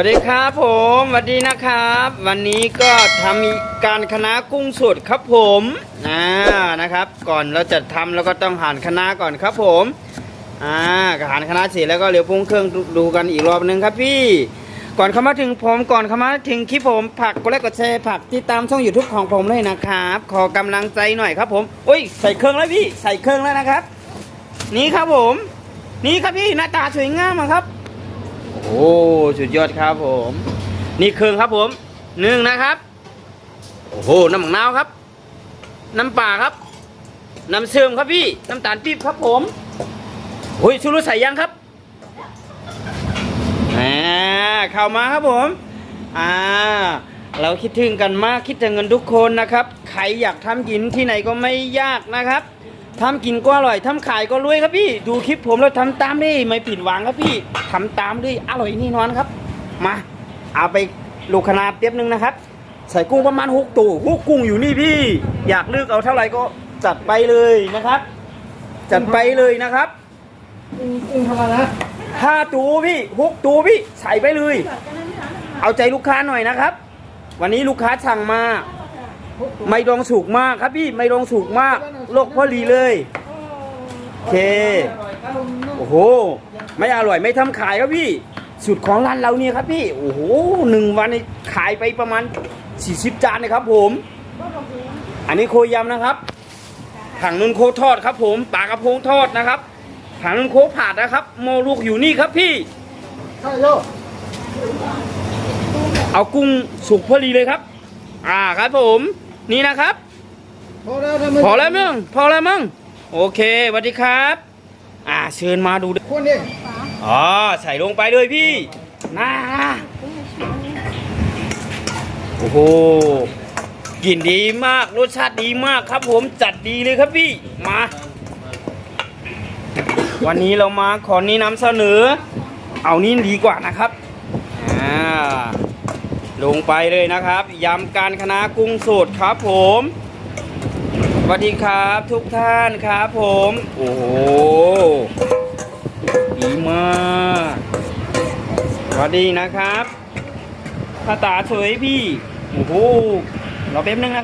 วัสดีครับผมสวัสดีนะครับ วันนี้ก็ทำการคณะกุ้งสดครับผมอ่านะครับ ก่อนเราจะทำเราก็ต้องหั่นคณะก่อนครับผมอ่าหั่นคณะเสร็จแล้วก็เหลียวปรุงเครื่องดูกันอีกรอบนึงครับพี่ ก่อนเข้ามาถึงผมก่อนเข้ามาถึงคลิปผมผักกดไลค์กดแชร์ผักติดตามช่องยูทูบของผมเลยนะครับ ขอกำลังใจหน่อยครับผมอุ้ยใส่เครื่องแล้วพี่ใส่เครื่องแล้วนะครับ นี่ครับผม นี่ครับพี่หน้าตาสวยงามครับ โอ้ สุดยอดครับผม นี่เครื่องครับผมหนึ่งนะครับ โอ้โห น้ำมะนาวครับ น้ำปลาครับ น้ำเชื่อมครับพี่ น้ำตาลปี๊บครับผมโอ้ยชูรสใส่ยังครับอ่าเข้ามาครับผม อ่า เราคิดถึงกันมากคิดถึงเงินทุกคนนะครับ ใครอยากทำกินที่ไหนก็ไม่ยากนะครับ ทำกินก็อร่อยทำขายก็รวยครับพี่ ดูคลิปผมแล้วทำตามได้ไม่ผิดหวังครับพี่ทำตามได้อร่อยแนี่นอนครับ มาเอาไปลูกขนาดเตียบนึงนะครับ ใส่กุ้งประมาณหกตัวหกกุ้งอยู่นี่พี่ อยากเลือกเอาเท่าไหร่ก็จัดไปเลยนะครับ จัดไปเลยนะครับกุ้งกุ้งธรรมดาห้าตัวพี่หกตัวพี่ใส่ไปเลย เอาใจลูกค้าหน่อยนะครับ วันนี้ลูกค้าสั่งมา ไม่ดองสุกมากครับพี่ไม่ดองสุกมากโลกพอดีเลยโอเคโอ้โห ไม่อร่อยไม่ทำขายครับพี่สูตรของร้านเราเนี่ยครับพี่โอ้โหหนึ่งวันขายไปประมาณ40จานนะครับ ผม อันนี้โคยำนะครับถังนุนโคทอดครับ ผมปลากระพงทอดนะครับถังนุนโคผัดนะครับ โมลูกอยู่นี่ครับพี่เอากุ้งสุกพอดีเลยครับ อ่าครับผม นี่นะครับ พอแล้วทำไมพอแล้วมั้งพอแล้วมั้งโอเคสวัสดีครับ อ่าเชิญมาดูดิคนเองอ๋อใส่ลงไปเลยพี่น่าโอ้โหกลิ่นดีมากรสชาติดีมากครับ ผมจัดดีเลยครับพี่มา วันนี้เรามาขอนี้นำเสนอ เอานี่ดีกว่านะครับอ่า ลงไปเลยนะครับยำการคณะกุ้งสดครับผมสวัสดีครับทุกท่านครับผม โอ้โหดีมากสวัสดีนะครับภาตาสวยพี่ โอ้โหรอแป๊บนึงนะ